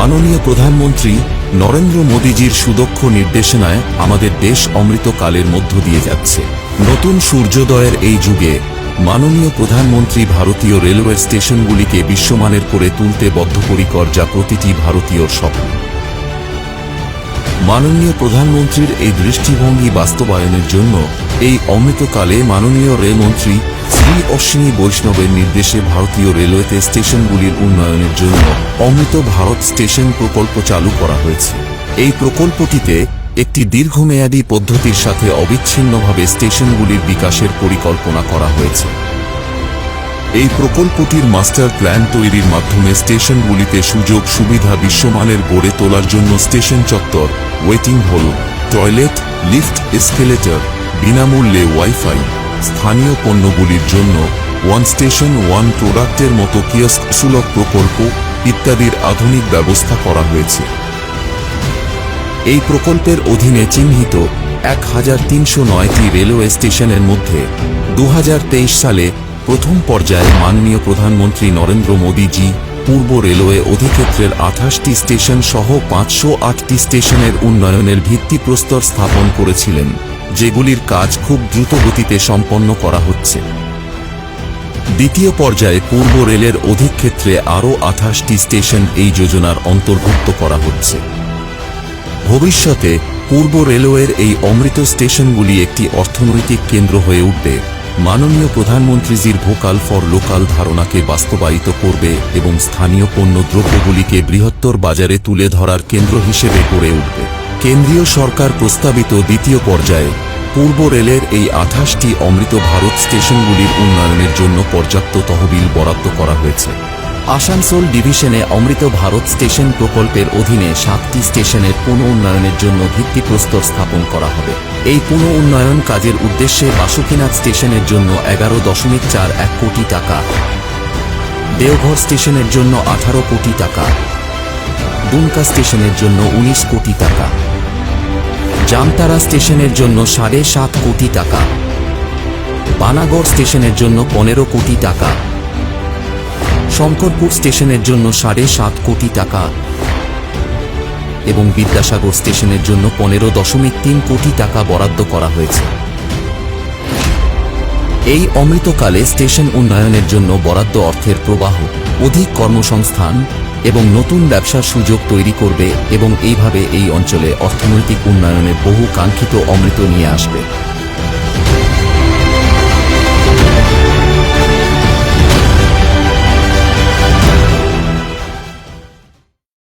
মাননীয় প্রধানমন্ত্রী নরেন্দ্র মোদীজির সুদক্ষ নির্দেশনায় আমাদের দেশ অমৃতকালের মধ্য দিয়ে যাচ্ছে। নতুন সূর্যোদয়ের এই যুগে মাননীয় প্রধানমন্ত্রী ভারতীয় রেলওয়ে স্টেশনগুলিকে বিশ্বমানের করে তুলতে বদ্ধপরিকর যা প্রতিটি ভারতীয়র স্বপ্ন। মাননীয় প্রধানমন্ত্রীর এই দৃষ্টিভঙ্গি বাস্তবায়নের জন্য এই অমৃতকালে মাননীয় রেলমন্ত্রী শ্রী অশ্বিনী বৈষ্ণবের নির্দেশে ভারতীয় রেলওয়েতে স্টেশনগুলির উন্নয়নের জন্য অমৃত ভারত স্টেশন প্রকল্প চালু করা হয়েছে। এই প্রকল্পটিতে একটি দীর্ঘমেয়াদী পদ্ধতির সাথে অবিচ্ছিন্নভাবে স্টেশনগুলির বিকাশের পরিকল্পনা করা হয়েছে। এই প্রকল্পটির মাস্টার প্ল্যান তৈরির মাধ্যমে স্টেশনগুলিতে সুযোগ সুবিধা বিশ্বমানের গড়ে তোলার জন্য স্টেশন চত্বর, waiting hall, toilet, lift, escalator, বিনামূল্যে ওয়াইফাই স্থানীয় পণ্যগুলির জন্য ওয়ান স্টেশন, ওয়ান প্রোডাক্টের মতো কিয়স্ক সুলভ প্রকল্প ইত্যাদির আধুনিক ব্যবস্থা করা হয়েছে। এই প্রকল্পের অধীনে চিহ্নিত এক হাজার তিনশো নয়টি রেলওয়ে স্টেশনের মধ্যে দু হাজার তেইশ সালে প্রথম পর্যায়ে মাননীয় প্রধানমন্ত্রী নরেন্দ্র মোদীজি পূর্ব রেলওয়ে অধিক্ষেত্রের আঠাশটি স্টেশন সহ পাঁচশো আটটি স্টেশনের উন্নয়নের ভিত্তিপ্রস্তর স্থাপন করেছিলেন। যেগুলির কাজ খুব দ্রুত গতিতে সম্পন্ন করা হচ্ছে। দ্বিতীয় পর্যায়ে পূর্ব রেলের অধিক ক্ষেত্রে আরও আঠাশটি স্টেশন এই যোজনার অন্তর্ভুক্ত করা হচ্ছে। ভবিষ্যতে পূর্ব রেলওয়ের এই অমৃত স্টেশনগুলি একটি অর্থনৈতিক কেন্দ্র হয়ে উঠবে। মাননীয় প্রধানমন্ত্রীজির ভোকাল ফর লোকাল ধারণাকে বাস্তবায়িত করবে এবং স্থানীয় পণ্য দ্রব্যগুলিকে বৃহত্তর বাজারে তুলে ধরার কেন্দ্র হিসেবে গড়ে উঠবে। কেন্দ্রীয় সরকার প্রস্তাবিত দ্বিতীয় পর্যায়ে পূর্ব রেলের এই আঠাশটি অমৃত ভারত স্টেশনগুলির উন্নয়নের জন্য পর্যাপ্ত তহবিল বরাদ্দ করা হয়েছে। আসানসোল ডিভিশনে অমৃত ভারত স্টেশন প্রকল্পের অধীনে সাতটি স্টেশনের পুনঃ উন্নয়নের জন্য ভিত্তিপ্রস্তর স্থাপন করা হবে। এই পুনঃ উন্নয়ন কাজের উদ্দেশ্যে বাসুকিনাথ স্টেশনের জন্য এগারো দশমিক চার এক কোটি টাকা, দেওঘর স্টেশনের জন্য আঠারো কোটি টাকা দুমকা স্টেশনের জন্য উনিশ কোটি টাকা। জামতারা স্টেশনের জন্য সাড়ে সাত কোটি টাকা। বানাগড় স্টেশনের জন্য পনেরো কোটি টাকা। শঙ্করপুর স্টেশনের জন্য সাড়ে সাত কোটি টাকা। এবং বিদ্যাসাগর স্টেশনের জন্য পনেরো দশমিক তিন কোটি টাকা বরাদ্দ করা হয়েছে। এই অমৃতকালে স্টেশন উন্নয়নের জন্য বরাদ্দ অর্থের প্রবাহ। অধিক কর্মসংস্থান এবং নতুন ব্যবসার সুযোগ তৈরি করবে এবং এইভাবে এই অঞ্চলে অর্থনৈতিক উন্নয়নে বহু কাঙ্ক্ষিত অমৃত নিয়ে আসবে।